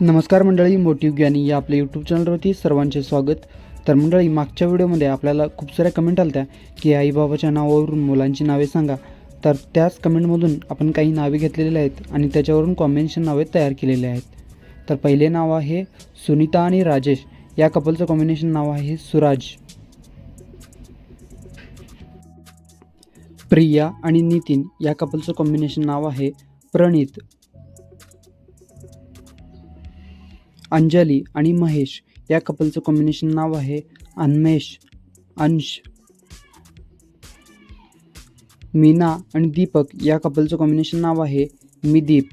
नमस्कार मंडळी मोटिव्ह ज्ञानी या आपल्या यूट्यूब चॅनलवरती सर्वांचे स्वागत. तर मंडळी मागच्या व्हिडिओमध्ये आपल्याला खूप साऱ्या कमेंट आल्या की आईबाबाच्या नावावरून मुलांची नावे सांगा. तर त्याच कमेंटमधून आपण काही नावे घेतलेली आहेत आणि त्याच्यावरून कॉम्बिनेशन नावे तयार केलेले आहेत. तर पहिले नाव आहे सुनीता आणि राजेश. या कपलचं कॉम्बिनेशन नाव आहे सुराज. प्रिया आणि नितीन या कपलचं कॉम्बिनेशन नाव आहे प्रणित. अंजली आणि महेश. या कपलचं कॉम्बिनेशन नाव आहे अन्मेश अंश. मीना आणि दीपक या कपलचं कॉम्बिनेशन नाव आहे मिदीप.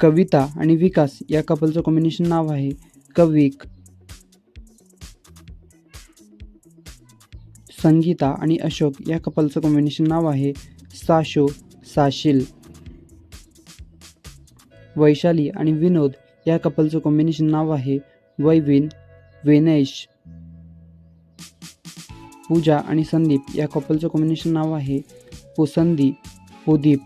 कविता आणि विकास या कपलचं कॉम्बिनेशन नाव आहे कविक. संगीता आणि अशोक या कपलचं कॉम्बिनेशन नाव आहे साशो साशील. वैशाली आणि विनोद या कपलचं कॉम्बिनेशन नाव आहे वैविन वेनेश. पूजा आणि संदीप या कपलचं कॉम्बिनेशन नाव आहे पुसंदी पुदीप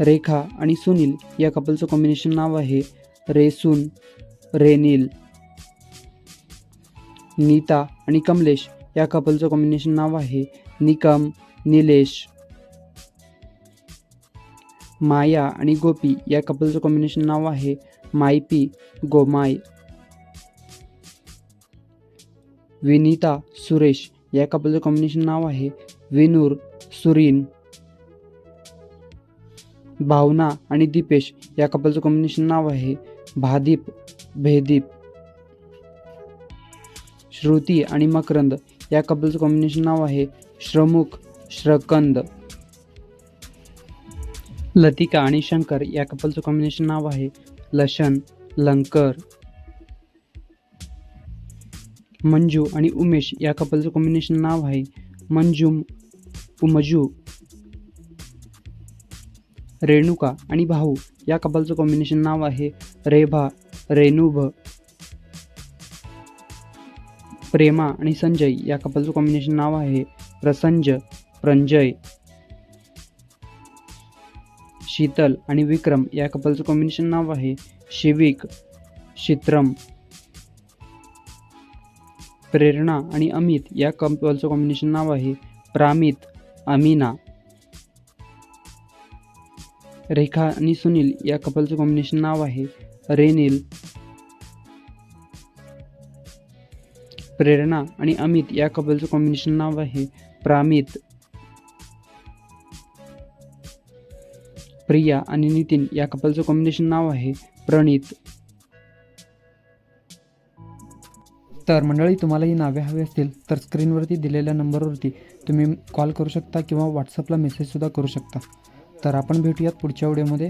रेखा आणि सुनील या कपलचं कॉम्बिनेशन नाव आहे रेसून रेनील. नीता आणि कमलेश या कपलचं कॉम्बिनेशन नाव आहे निकम निलेश. माया आणि गोपी या कपलचं कॉम्बिनेशन नाव आहे मायपी गोमाय विनीता सुरेश या कपलचं कॉम्बिनेशन नाव आहे विनूर सुरीन. भावना आणि दीपेश या कपलचं कॉम्बिनेशन नाव आहे भादीप भेदीप. श्रुती आणि मकरंद या कपलचं कॉम्बिनेशन नाव आहे श्रमुख श्रकंद. लतिका आणि शंकर या कपलचं कॉम्बिनेशन नाव आहे लशन लंकर. मंजू आणि उमेश या कपलचं कॉम्बिनेशन नाव आहे मंजुम उमजू. रेणुका आणि भाऊ या कपलचं कॉम्बिनेशन नाव आहे रेभा रेणुभ. प्रेमा आणि संजय या कपलचं कॉम्बिनेशन नाव आहे प्रसंज प्रंजय. शीतल आणि विक्रम या कपलचं कॉम्बिनेशन नाव आहे शिविक शित्रम प्रेरणा आणि अमित. या कपलचं कॉम्बिनेशन नाव आहे प्रामित अमीना रेखा आणि सुनील. या कपलचं कॉम्बिनेशन नाव आहे रेनिल प्रेरणा आणि अमित. या कपलचं कॉम्बिनेशन नाव आहे प्रामित. प्रिया आणि नितीन या कपलचं कॉम्बिनेशन नाव आहे प्रणित. तर मंडळी तुम्हाला ही नावे हवी असतील तर स्क्रीनवरती दिलेल्या नंबरवरती तुम्ही कॉल करू शकता किंवा व्हॉट्सअपला मेसेजसुद्धा करू शकता. तर आपण भेटूयात पुढच्या व्हिडिओमध्ये